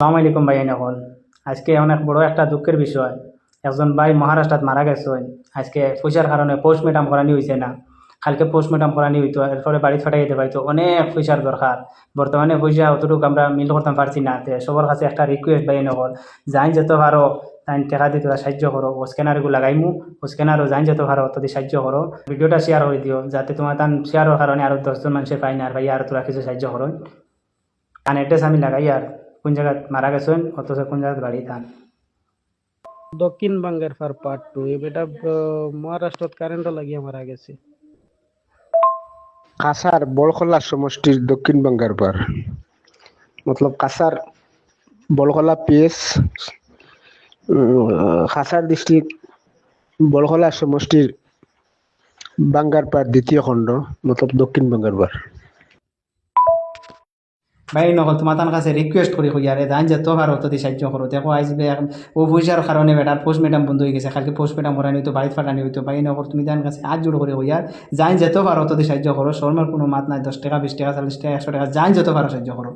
সালাম আলাইকুম ভাই নকল আজকে অনেক বড় একটা দুঃখের বিষয়। একজন ভাই মহারাষ্ট্রত মারা গেছেন। আজকে পয়সার কারণে পোস্টমর্টম করানি হয়েছে না। কালকে পোস্টমর্টম করানি হইতো, এরপরে বাড়ি ফাটাই দিতে পাইতো অনেক পয়সার দরকার। বর্তমানে পয়সা অতটুকু আমরা মিল করতে পারছি না। তে সবার কাছে একটা রিকোয়েস্ট ভাই নকল যাই যেতে পারো, তাই টাকা দিয়ে তোরা সাহায্য করো। ও স্ক্যানারগুলো লাগাইমু। ও স্ক্যানারও যাই যেতে পারো তদি সাহায্য করো। ভিডিওটা শেয়ার করে দিও, যাতে তোমার তান শেয়ারের কারণে আরও দশজন মানুষের পাই না। আর ভাই, আর তোরা কিছু সাহায্য করো। আর অ্যাড্রেস আমি লাগাই আর কোন জায়গায় মারা গেছেন অথচ কোন জায়গায় বাড়ি থান দক্ষিণ বাঙ্গের ফার পার্ট টু এই বেটা মহারাষ্ট্রত কারেন্ট লাগিয়ে মারা গেছে। কাসার বলখলা সমষ্টির দক্ষিণ বাঙ্গার পার মতলব কাসার বলখলা পিএস খাসার ডিস্ট্রিক্ট বলখলা সমষ্টির বাঙ্গার পার দ্বিতীয় খণ্ড মতলব দক্ষিণ বাঙ্গার পার ভাই নকল তোমার কাছে রিকোয়েস্ট করি হইয়া দান ধান তো আর অত সাহায্য করো দেখো আইসবে ও পয়সার কারণে বেটার পোস্ট ম্যাডাম বন্ধ হয়ে গেছে কালকে পোস্ট ম্যাডাম করানি হইতো বাড়ি ফাটানি হইতো ভাই নকল তুমি তার কাছে আজ জোর করে হইয়া যাই যেত পারো অত সাহায্য করো শর্মার কোনো মাত নাই দশ টাকা বিশ টাকা চল্লিশ টাকা একশো টাকা যাই যেত পারো সাহায্য করো